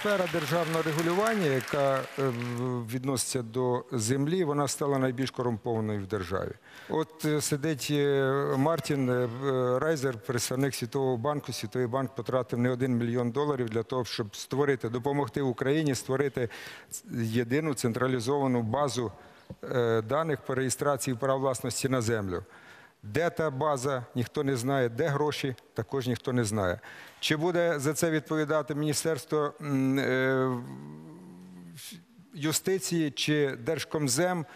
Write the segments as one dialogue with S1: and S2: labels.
S1: сфера державного регулювання, яка е, відноситься до землі, вона стала найбільш корумпованою в державі. От е, сидить е, Мартін Райзер, представник Світового банку. Світовий банк потратив не один мільйон доларів для того, щоб створити, допомогти Україні створити єдину централізовану базу даних по реєстрації прав власності на землю. Де та база, ніхто не знає, де гроші, також ніхто не знає. Чи буде за це відповідати Міністерство е, юстиції чи Держкомзем?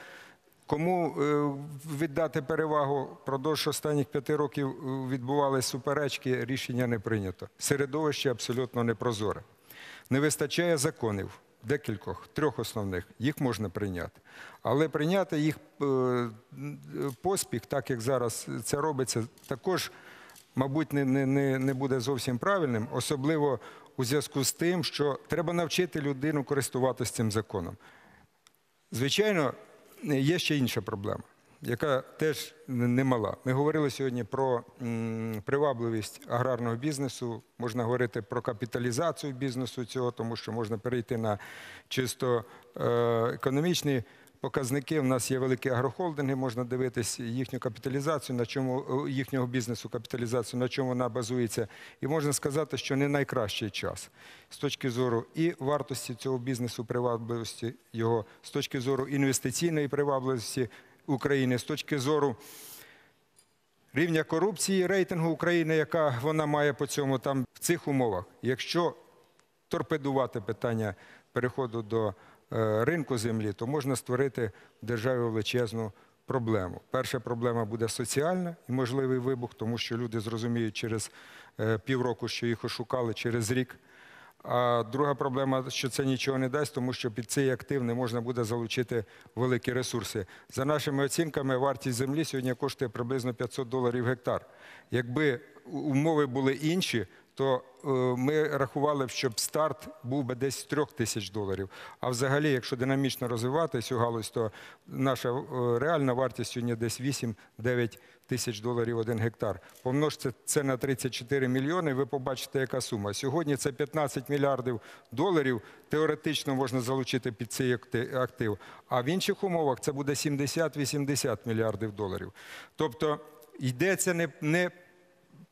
S1: Кому е, віддати перевагу? Продовж останніх п'яти років е, відбувалися суперечки, рішення не прийнято. Середовище абсолютно непрозоре. Не вистачає законів, декількох, трьох основних. Їх можна прийняти. Але прийняти їх е, поспіх, так як зараз це робиться, також, мабуть, не, не, не, не буде зовсім правильним, особливо у зв'язку з тим, що треба навчити людину користуватися цим законом. Звичайно, є ще інша проблема, яка теж немала. Ми говорили сьогодні про привабливість аграрного бізнесу, можна говорити про капіталізацію бізнесу цього, тому що можна перейти на чисто е, економічні показники. У нас є великі агрохолдинги, можна дивитись їхню капіталізацію, на чому е, їхнього бізнесу капіталізацію, на чому вона базується. І можна сказати, що не найкращий час з точки зору і вартості цього бізнесу, привабливості його, з точки зору інвестиційної привабливості України, з точки зору рівня корупції, рейтингу України, яка вона має по цьому там в цих умовах. Якщо торпедувати питання переходу до е, ринку землі, то можна створити в державі величезну проблему. Перша проблема буде соціальна і можливий вибух, тому що люди зрозуміють через е, півроку, що їх ошукали через рік. А друга проблема, що це нічого не дасть, тому що під цей актив не можна буде залучити великі ресурси. За нашими оцінками, вартість землі сьогодні коштує приблизно 500 доларів гектар. Якби умови були інші, то е, ми рахували щоб старт був би десь з трьох тисяч доларів. А взагалі, якщо динамічно розвивати цю галузь, то наша е, реальна вартість сьогодні десь 8-9 тисяч доларів один гектар. Помножте це на 34 мільйони, ви побачите, яка сума. Сьогодні це 15 мільярдів доларів теоретично можна залучити під цей актив. А в інших умовах це буде 70-80 мільярдів доларів. Тобто йдеться не, не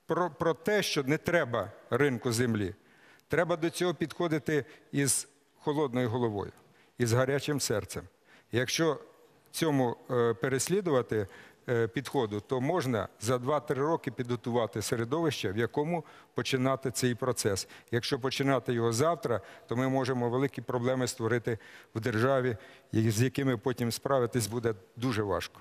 S1: про, про те, що не треба ринку землі. Треба до цього підходити із холодною головою, із гарячим серцем. Якщо цьому е, переслідувати е, підходу, то можна за 2-3 роки підготувати середовище, в якому починати цей процес. Якщо починати його завтра, то ми можемо великі проблеми створити в державі, з якими потім справитись буде дуже важко.